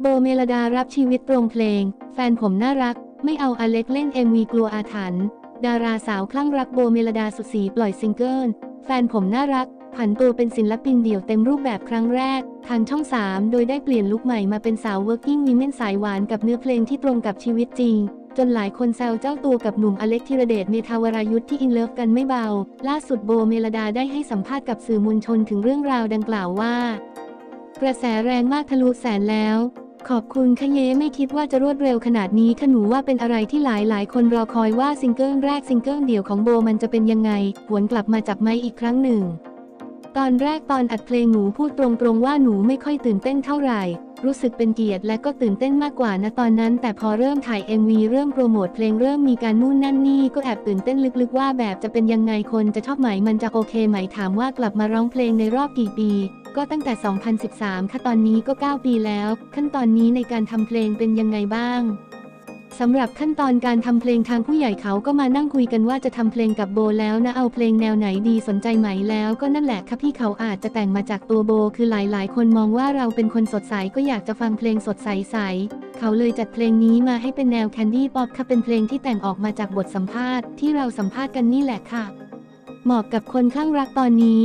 โบเมลดารับชีวิตตรงเพลง แฟนผมน่ารัก ไม่เอาอเล็กเล่น MV กลัวอาถรรพ์ดาราสาวคลั่งรักโบเมลดาสุดสีปล่อยซิงเกิล แฟนผมน่ารัก ผันตัวเป็นศิลปินเดี่ยวเต็มรูปแบบครั้งแรก ทางช่อง 3 โดยได้เปลี่ยนลุคใหม่มาเป็นสาว working women สายหวานกับเนื้อเพลงที่ตรงกับชีวิตจริง จนหลายคนแซวเจ้าตัวกับหนุ่มอเล็กธีรเดชเมธาวรายุทธ์ที่อินเลิฟกันไม่เบา ล่าสุดโบเมลดาได้ให้สัมภาษณ์กับสื่อมวลชนถึงเรื่องราวดังกล่าวว่า กระแสแรงมากทะลุแสนแล้ว ขอบคุณคะเยไม่คิดว่าจะรวดเร็วขนาดนี้ขนูว่าเป็นอะไรที่หลายหลายคนรอคอยว่าซิงเกิลแรกซิงเกิลเดี่ยวของโบมันจะเป็นยังไง หวนกลับมาจับไม้อีกครั้งหนึ่ง ตอนแรกตอนอัดเพลงหนูพูดตรงๆว่าหนูไม่ค่อยตื่นเต้นเท่าไหร่ รู้สึกเป็นเกียรติและก็ตื่นเต้นมากกว่านะตอนนั้น แต่พอเริ่มถ่าย MV เริ่มโปรโมทเพลงเริ่มมีการนู่นนั่นนี่ก็แอบตื่นเต้นลึกๆว่าแบบจะเป็นยังไงคนจะชอบไหมมันจะโอเคไหมถามว่ากลับมาร้องเพลงในรอบกี่ปี ก็ตั้งแต่ 2013 ค่ะตอนนี้ก็ 9 ปีแล้ว ขั้นตอนนี้ในการทำเพลงเป็นยังไงบ้าง สำหรับขั้นตอนการทำเพลงทางผู้ใหญ่เขาก็มานั่งคุยกันว่าจะทำเพลงกับโบแล้วนะเอาเพลงแนวไหนดีสนใจไหมแล้วก็นั่นแหละค่ะพี่เขาอาจจะแต่งมาจากตัวโบ คือหลายๆ คนมองว่าเราเป็นคนสดใสก็อยากจะฟังเพลงสดใสใสเขาเลยจัดเพลงนี้มาให้เป็นแนวแคนดี้ป๊อปค่ะเป็นเพลงที่แต่งออกมาจากบทสัมภาษณ์ที่เราสัมภาษณ์กันนี่แหละค่ะ เหมาะกับคนคลั่งรักตอนนี้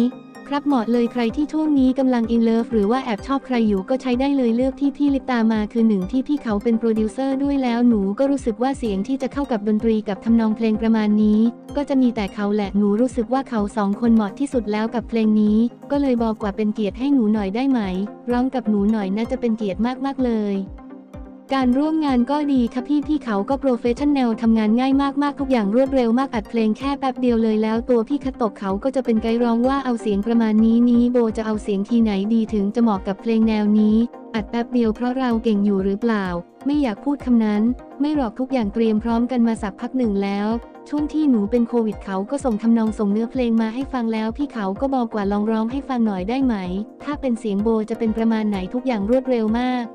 ครับเหมาะเลยใครที่ช่วงนี้กำลังอินเลิฟหรือว่าแอบชอบใครอยู่ก็ใช้ได้เลยเลือกที่พี่ลิปตามาคือหนึ่งที่พี่เขาเป็นโปรดิวเซอร์ด้วยแล้วหนูก็รู้สึกว่าเสียงที่จะเข้ากับดนตรีกับทำนองเพลงประมาณนี้ ก็จะมีแต่เขาแหละหนูรู้สึกว่าเขาสองคนเหมาะที่สุดแล้วกับเพลงนี้ ก็เลยบอกว่าเป็นเกียรติให้หนูหน่อยได้ไหม ร้องกับหนูหน่อยน่าจะเป็นเกียรติมากๆเลย การร่วมงานก็ดีค่ะพี่พี่เขาก็โปรเฟชชั่นแนลทำงานง่ายมากๆ ทุกอย่างรวดเร็วมากอัดเพลงแค่แป๊บเดียวเลยแล้วตัวพี่คาตกเขาก็จะเป็นไกด์ร้องว่าเอาเสียงประมาณนี้นี้โบจะเอาเสียงทีไหนดีถึงจะเหมาะกับเพลงแนวนี้ อัดแป๊บเดียวเพราะเราเก่งอยู่หรือเปล่า ไม่อยากพูดคำนั้น ไม่หรอกทุกอย่างเตรียมพร้อมกันมาสักพักหนึ่งแล้ว ช่วงที่หนูเป็นโควิดเขาก็ส่งทำนองส่งเนื้อเพลงมาให้ฟังแล้ว พี่เขาก็บอกว่าลองร้องให้ฟังหน่อยได้ไหม ถ้าเป็นเสียงโบจะเป็นประมาณไหนทุกอย่างรวดเร็วมาก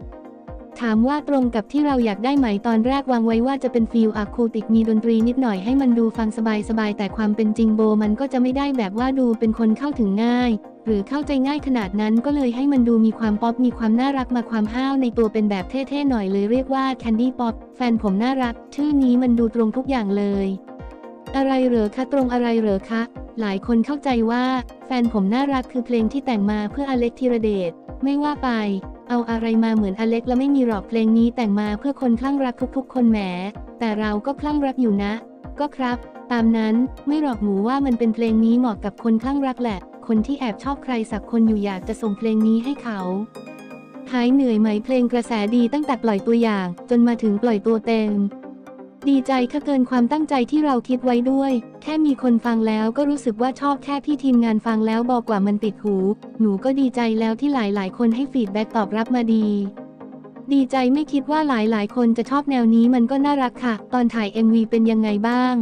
ถามว่าตรงกับที่เราอยากได้ไหมตอนแรกวางไว้ว่าจะเป็นฟิลอะคูติกมีดนตรีนิดหน่อยให้มันดูฟังสบายๆแต่ความเป็นจริงโบมันก็จะไม่ได้แบบว่าดูเป็นคนเข้าถึงง่าย หรือเข้าใจง่ายขนาดนั้นก็เลยให้มันดูมีความป๊อปมีความน่ารักมาความห้าวในตัวเป็นแบบเท่ๆหน่อยเลยเรียกว่าแคนดี้ป๊อปแฟนผมน่ารัก ชื่อนี้มันดูตรงทุกอย่างเลย อะไรเหรอคะตรงอะไรเหรอคะหลายคนเข้าใจว่า แฟนผมน่ารักคือเพลงที่แต่งมาเพื่ออเล็กธีรเดชไม่ว่าไป เอาอะไรมาเหมือนอเล็กแล้วไม่มีหรอกเพลงนี้แต่งมาเพื่อคนคลั่งรักทุกๆ คนแหม แต่เราก็คลั่งรักอยู่นะ ก็ครับ ตามนั้นไม่หรอกหมูว่ามันเป็นเพลงนี้เหมาะกับคนคลั่งรักแหละ คนที่แอบชอบใครสักคนอยู่อยากจะส่งเพลงนี้ให้เขาหายเหนื่อยไหมเพลงกระแสดีตั้งแต่ปล่อยตัวอย่าง จนมาถึงปล่อยตัวเต็ม ดีใจค่ะเกินความตั้งใจที่เราคิดไว้ด้วย แค่มีคนฟังแล้วก็รู้สึกว่าชอบแค่พี่ทีมงานฟังแล้วบอกว่ามันติดหู หนูก็ดีใจแล้วที่หลายๆ คนให้ฟีดแบ็ตอบรับมาดีดีใจไม่คิดว่าหลายๆ คนจะชอบแนวนี้มันก็น่ารักค่ะ ตอนถ่าย MV เป็นยังไงบ้าง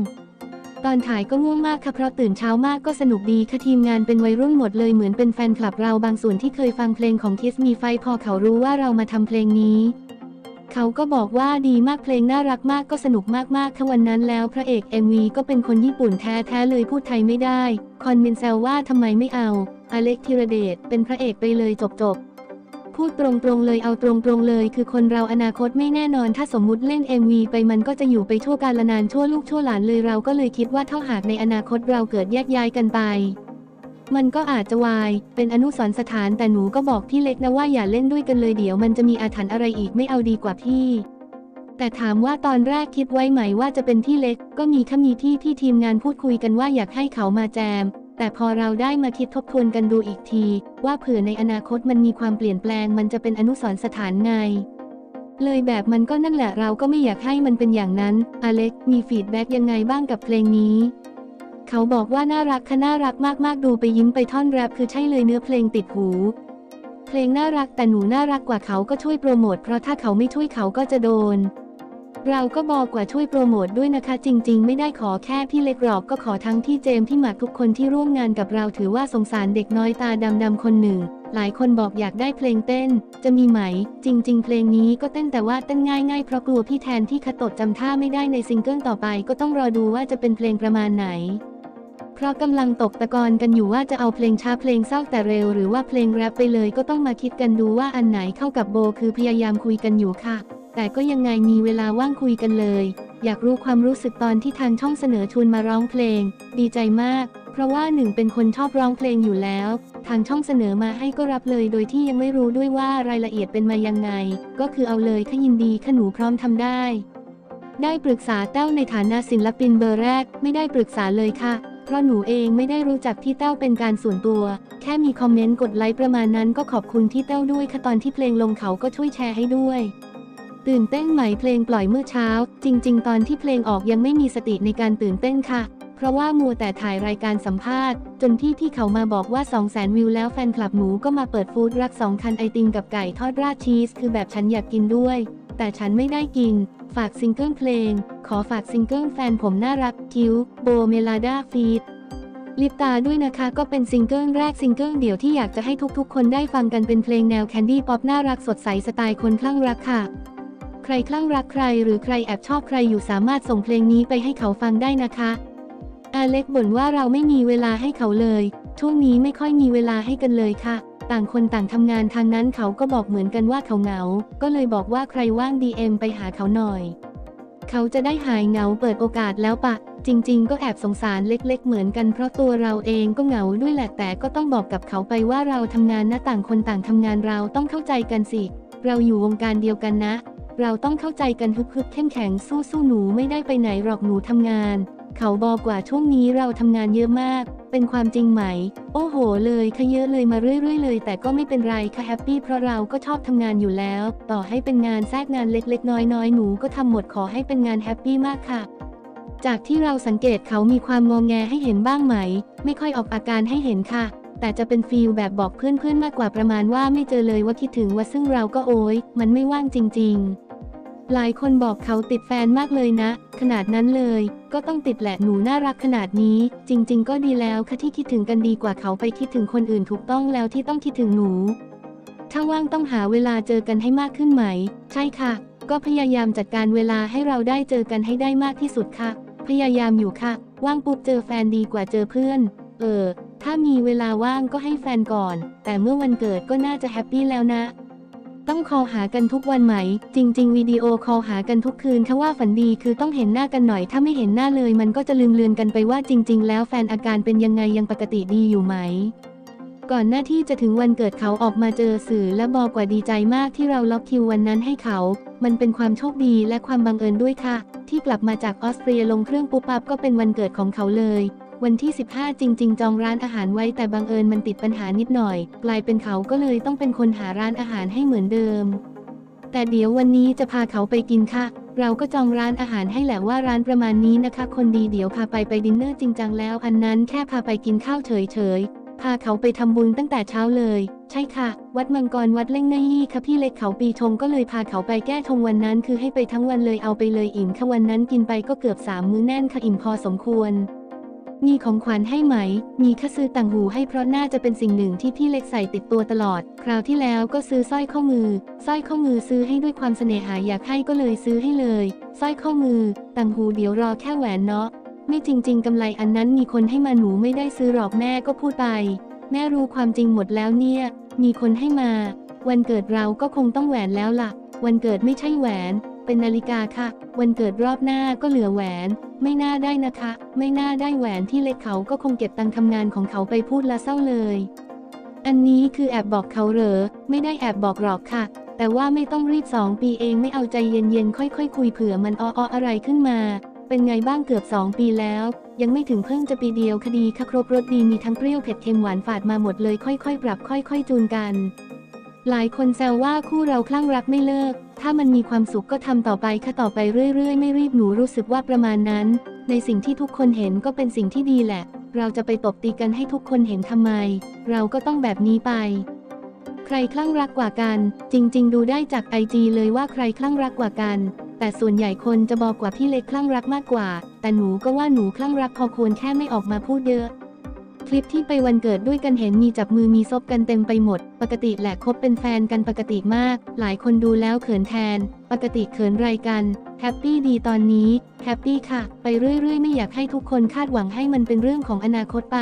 ตอนถ่ายก็ง่วงมากค่ะเพราะตื่นเช้ามากก็สนุกดีค่ะทีมงานเป็นวัยรุ่นหมดเลยเหมือนเป็นแฟนคลับเราบางส่วนที่เคยฟังเพลงของคิสมีไฟพอเขารู้ว่าเรามาทำเพลงนี้ เขาก็บอกว่าดีมากเพลงน่ารักมากก็สนุกมากๆค่ะวันนั้นแล้วพระเอก MV ก็เป็นคนญี่ปุ่นแท้ๆเลยพูดไทยไม่ได้ คอนเมนแซวว่าทำไมไม่เอา อเล็กธีรเดชเป็นพระเอกไปเลยจบๆพูดตรงๆเลยเอาตรงๆเลย คือคนเราอนาคตไม่แน่นอนถ้าสมมุติเล่น MV ไปมันก็จะอยู่ไปชั่วการละนานชั่วลูกชั่วหลานเลยเราก็เลยคิดว่าถ้าหากในอนาคตเราเกิดแยกย้ายกันไป มันก็อาจจะวาย เป็นอนุสรสถานแต่หนูก็บอกพี่เล็กนะว่าอย่าเล่นด้วยกันเลยเดี๋ยวมันจะมีอาถรรพ์อะไรอีกไม่เอาดีกว่าพี่ แต่ถามว่าตอนแรกคิดไว้ไหมว่าจะเป็นพี่เล็ก ก็มีขมีที่ที่ทีมงานพูดคุยกันว่าอยากให้เขามาแจม แต่พอเราได้มาคิดทบทวนกันดูอีกที ว่าเผื่อในอนาคตมันมีความเปลี่ยนแปลงมันจะเป็นอนุสรสถานไงเลยแบบมันก็นั่นแหละเราก็ไม่อยากให้มันเป็นอย่างนั้น อเล็กมีฟีดแบ็กยังไงบ้างกับเพลงนี้ เขาบอกว่าน่ารักค่ะน่ารักมากๆดูไปยิ้มไปท่อนแรปคือใช่เลยเนื้อเพลงติดหู เพลงน่ารักแต่หนูน่ารักกว่าเขาก็ช่วยโปรโมทเพราะถ้าเขาไม่ช่วยเขาก็จะโดน เราก็บอกว่าช่วยโปรโมทด้วยนะคะ จริง ๆ ไม่ได้ขอแค่พี่เล็กหรอกก็ขอทั้งที่เจมส์พี่หมากทุกคนที่ร่วมงานกับเราถือว่าสงสารเด็กน้อยตาดำๆคนหนึ่ง หลายคนบอกอยากได้เพลงเต้น จะมีไหม จริง ๆ เพลงนี้ก็เต้นแต่ว่าเต้นง่ายๆเพราะกลัวพี่แทนที่คาโตดจำท่าไม่ได้ในซิงเกิลต่อไป ก็ต้องรอดูว่าจะเป็นเพลงประมาณไหน เพราะกำลังตกตะกอนกันอยู่ว่าจะเอาเพลงช้าเพลงเศร้าแต่เร็วหรือว่าเพลงแรปไปเลยก็ต้องมาคิดกันดูว่าอันไหนเข้ากับโบคือพยายามคุยกันอยู่ค่ะ แต่ก็ยังไงมีเวลาว่างคุยกันเลย อยากรู้ความรู้สึกตอนที่ทางช่องเสนอชวนมาร้องเพลง ดีใจมาก เพราะว่าหนึ่งเป็นคนชอบร้องเพลงอยู่แล้ว ทางช่องเสนอมาให้ก็รับเลย โดยที่ยังไม่รู้ด้วยว่ารายละเอียดเป็นมายังไง ก็คือเอาเลยค่ะยินดีค่ะหนูพร้อมทำได้ ได้ปรึกษาแต้วในฐานะศิลปินเบอร์แรก ไม่ได้ปรึกษาเลยค่ะ เพราะหนูเองไม่ได้รู้จักพี่แต้วเป็นการส่วนตัว แค่มีคอมเมนต์กดไลค์ประมาณนั้นก็ขอบคุณที่แต้วด้วยค่ะตอนที่เพลงลงเขาก็ช่วยแชร์ให้ด้วย ตื่นเต้นไหมเพลงปล่อยเมื่อเช้า จริง ๆ ตอนที่เพลงออกยังไม่มีสติในการตื่นเต้นค่ะ เพราะว่ามัวแต่ถ่ายรายการสัมภาษณ์ จนที่พี่เขามาบอกว่า 2 0 0 0 0 0วิวแล้วแฟนคลับหนูก็มาเปิดฟู้ดรักสองคันไอติมกับไก่ทอดราดชีส คือแบบฉันอยากกินด้วย แต่ฉันไม่ได้กิน ฝากซิงเกิลเพลง ขอฝากซิงเกิลแฟนผมน่ารักคิวโบเมลาดาฟีดลิปตาด้วยนะคะก็เป็นซิงเกิลแรกซิงเกิลเดี่ยวที่อยากจะให้ทุกๆ คนได้ฟังกันเป็นเพลงแนวแคนดี้ป๊อปน่ารักสดใสสไตล์คนคลั่งรักค่ะ ใครคลั่งรักใครหรือใครแอบชอบใครอยู่สามารถส่งเพลงนี้ไปให้เขาฟังได้นะคะอาเล็กบ่นว่าเราไม่มีเวลาให้เขาเลย ช่วงนี้ไม่ค่อยมีเวลาให้กันเลยค่ะ ต่างคนต่างทำงานทางนั้นเขาก็บอกเหมือนกันว่าเขาเหงา ก็เลยบอกว่าใครว่าง DM ไปหาเขาหน่อย เขาจะได้หายเหงาเปิดโอกาสแล้วปะ จริง ๆ ก็แอบสงสารเล็ก ๆ เหมือนกันเพราะตัวเราเองก็เหงาด้วยแหละแต่ก็ต้องบอกกับเขาไปว่าเราทำงานนะต่างคนต่างทำงานเราต้องเข้าใจกันสิ เราอยู่วงการเดียวกันนะ เราต้องเข้าใจกันฮึบๆเข้มแข็งสู้ๆหนูไม่ได้ไปไหนหรอกหนูทำงาน เขาบอกว่าช่วงนี้เราทำงานเยอะมาก เป็นความจริงไหม โอ้โห เลยค่ะเยอะเลยมาเรื่อยๆเลย แต่ก็ไม่เป็นไรค่ะแฮปปี้เพราะเราก็ชอบทำงานอยู่แล้ว ต่อให้เป็นงานแทรกงานเล็กๆ น้อยๆ หนูก็ทำหมดขอให้เป็นงานแฮปปี้มากค่ะจากที่เราสังเกตเขามีความงองแงให้เห็นบ้างไหม ไม่ค่อยออกอาการให้เห็นค่ะ แต่จะเป็นฟีลแบบบอกเพื่อนๆมากกว่าประมาณว่าไม่เจอเลยว่าคิดถึงว่าซึ่งเราก็โอยมันไม่ว่างจริง ๆ หลายคนบอกเขาติดแฟนมากเลยนะ ขนาดนั้นเลย ก็ต้องติดแหละหนูน่ารักขนาดนี้ จริง ๆ ก็ดีแล้วค่ะที่คิดถึงกันดีกว่าเขาไปคิดถึงคนอื่นถูกต้องแล้วที่ต้องคิดถึงหนู ถ้าว่างต้องหาเวลาเจอกันให้มากขึ้นไหม ใช่ค่ะ ก็พยายามจัดการเวลาให้เราได้เจอกันให้ได้มากที่สุดค่ะ พยายามอยู่ค่ะ ว่างปุ๊บเจอแฟนดีกว่าเจอเพื่อน เออ ถ้ามีเวลาว่างก็ให้แฟนก่อน แต่เมื่อวันเกิดก็น่าจะแฮปปี้แล้วนะ ต้องคอลหากันทุกวันไหม จริง ๆ วิดีโอคอลหากันทุกคืนถ้าว่าฝันดีคือต้องเห็นหน้ากันหน่อย ถ้าไม่เห็นหน้าเลยมันก็จะลืมเลือนกันไปว่าจริง ๆ แล้วแฟนอาการเป็นยังไงยังปกติดีอยู่ไหม ก่อนหน้าที่จะถึงวันเกิดเขาออกมาเจอสื่อและบอกว่าดีใจมากที่เราล็อกคิววันนั้นให้เขา มันเป็นความโชคดีและความบังเอิญด้วยค่ะ ที่กลับมาจากออสเตรียลงเครื่องปุ๊บปั๊บก็เป็นวันเกิดของเขาเลย วันที่ 15 จริง ๆ จองร้านอาหารไว้แต่บังเอิญมันติดปัญหานิดหน่อย กลายเป็นเขาก็เลยต้องเป็นคนหาร้านอาหารให้เหมือนเดิม แต่เดี๋ยววันนี้จะพาเขาไปกินค่ะ เราก็จองร้านอาหารให้แหละว่าร้านประมาณนี้นะคะ คนดีเดี๋ยวพาไปไปดินเนอร์จริงจังแล้ว อันนั้นแค่พาไปกินข้าวเฉยๆ พาเขาไปทำบุญตั้งแต่เช้าเลย ใช่ค่ะ วัดมังกรวัดเล่งนยี่ค่ะพี่เล็กเขาปีชงก็เลยพาเขาไปแก้ชงวันนั้น คือให้ไปทั้งวันเลยเอาไปเลยอิ่มค่ะวันนั้นกินไปก็เกือบสามมื้อแน่นค่ะอิ่มพอสมควร มีของขวัญให้ไหม มีค่าซื้อต่างหูให้เพราะน่าจะเป็นสิ่งหนึ่งที่พี่เล็กใส่ติดตัวตลอด คราวที่แล้วก็ซื้อสร้อยข้อมือ สร้อยข้อมือซื้อให้ด้วยความเสน่หาอยากให้ก็เลยซื้อให้เลย สร้อยข้อมือ ต่างหูเดี๋ยวรอแค่แหวนเนาะ ไม่จริง ๆกำไรอันนั้นมีคนให้มาหนูไม่ได้ซื้อหรอกแม่ก็พูดไป แม่รู้ความจริงหมดแล้วเนี่ย มีคนให้มา วันเกิดเราก็คงต้องแหวนแล้วล่ะ วันเกิดไม่ใช่แหวน เป็นนาฬิกาค่ะ วันเกิดรอบหน้าก็เหลือแหวน ไม่น่าได้นะคะ ไม่น่าได้แหวนที่เล็กเขาก็คงเก็บตังค์ทำงานของเขาไปพูดละเศร้าเลย อันนี้คือแอบบอกเขาเหรอ ไม่ได้แอบบอกหรอกค่ะ แต่ว่าไม่ต้องรีบสองปีเองไม่เอาใจเย็นๆค่อยๆคุยเผื่อมันอ้ออะไรขึ้นมา เป็นไงบ้างเกือบ2ปีแล้ว ยังไม่ถึงเพิ่งจะปีเดียวคดีค่ะครบรสดีมีทั้งเปรี้ยวเผ็ดเค็มหวานฝาดมาหมดเลยค่อยๆ ปรับ ค่อย ๆ จูนกัน หลายคนแซวว่าคู่เราคลั่งรักไม่เลิก ถ้ามันมีความสุขก็ทำต่อไปค่ะต่อไปเรื่อยๆ ไม่รีบหนูรู้สึกว่าประมาณนั้น ในสิ่งที่ทุกคนเห็นก็เป็นสิ่งที่ดีแหละ เราจะไปตบตีกันให้ทุกคนเห็นทำไม เราก็ต้องแบบนี้ไป ใครคลั่งรักกว่ากัน จริง ๆ ดูได้จากไอจีเลยว่าใครคลั่งรักกว่ากัน แต่ส่วนใหญ่คนจะบอกกว่าพี่เล็กคลั่งรักมากกว่า แต่หนูก็ว่าหนูคลั่งรักพอควรแค่ไม่ออกมาพูดเยอะ คลิปที่ไปวันเกิดด้วยกันเห็นมีจับมือมีซบกันเต็มไปหมด ปกติแหละคบเป็นแฟนกันปกติมาก หลายคนดูแล้วเขินแทน ปกติเขินไรกัน แฮปปี้ดีตอนนี้ แฮปปี้ค่ะ ไปเรื่อยๆ ไม่อยากให้ทุกคนคาดหวังให้มันเป็นเรื่องของอนาคตไป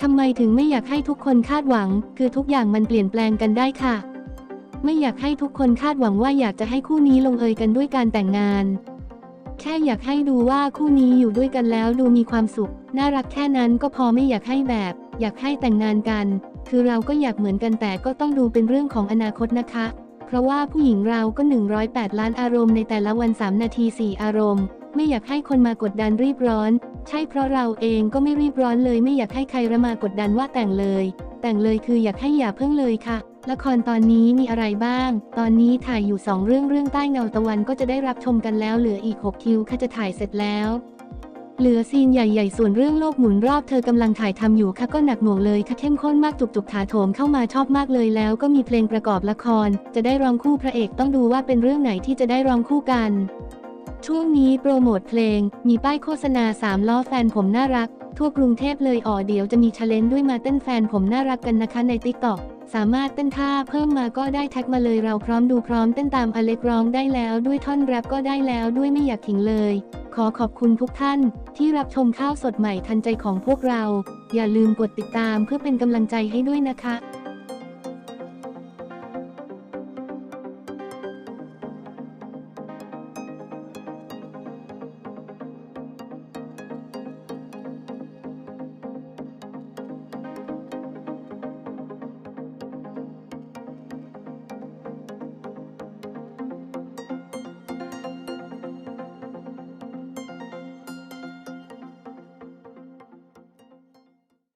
ทำไมถึงไม่อยากให้ทุกคนคาดหวัง คือทุกอย่างมันเปลี่ยนแปลงกันได้ค่ะ ไม่อยากให้ทุกคนคาดหวังว่าอยากจะให้คู่นี้ลงเอยกันด้วยการแต่งงาน แค่อยากให้ดูว่าคู่นี้อยู่ด้วยกันแล้วดูมีความสุข น่ารักแค่นั้นก็พอไม่อยากให้แบบ อยากให้แต่งงานกัน คือเราก็อยากเหมือนกันแต่ก็ต้องดูเป็นเรื่องของอนาคตนะคะ เพราะว่าผู้หญิงเราก็ 108 ล้านอารมณ์ในแต่ละวัน 3 นาที 4 อารมณ์ ไม่อยากให้คนมากดดันรีบร้อน ใช่เพราะเราเองก็ไม่รีบร้อนเลย ไม่อยากให้ใครระมากดดันว่าแต่งเลย แต่งเลยคืออยากให้อย่าเพิ่งเลยค่ะ ละครตอนนี้มีอะไรบ้าง ตอนนี้ถ่ายอยู่ 2 เรื่องเรื่องใต้เงาตะวันก็จะได้รับชมกันแล้วเหลืออีก 6 คิวค่ะจะถ่ายเสร็จแล้ว เหลือซีนใหญ่ๆ ส่วนเรื่องโลกหมุนรอบเธอกำลังถ่ายทำอยู่ค่ะก็หนักหน่วงเลยค่ะเข้มข้นมากจุกๆถาโถมเข้ามาชอบมากเลยแล้วก็มีเพลงประกอบละคร จะได้ร้องคู่พระเอกต้องดูว่าเป็นเรื่องไหนที่จะได้ร้องคู่กัน ช่วงนี้โปรโมทเพลง มีป้ายโฆษณาสามล้อแฟนผมน่ารัก ทั่วกรุงเทพเลยอ๋อเดี๋ยวจะมีชาเลนจ์ด้วยมาเต้นแฟนผมน่ารักกันนะคะในติ๊กต็อกสามารถเต้นท่าเพิ่มมาก็ได้แท็กมาเลยเราพร้อมดูพร้อมเต้นตามอเล็กร้องได้แล้วด้วยท่อนแรปก็ได้แล้วด้วยไม่อยากขิงเลย ขอขอบคุณทุกท่าน ที่รับชมข้าวสดใหม่ทันใจของพวกเรา อย่าลืมกดติดตามเพื่อเป็นกำลังใจให้ด้วยนะคะ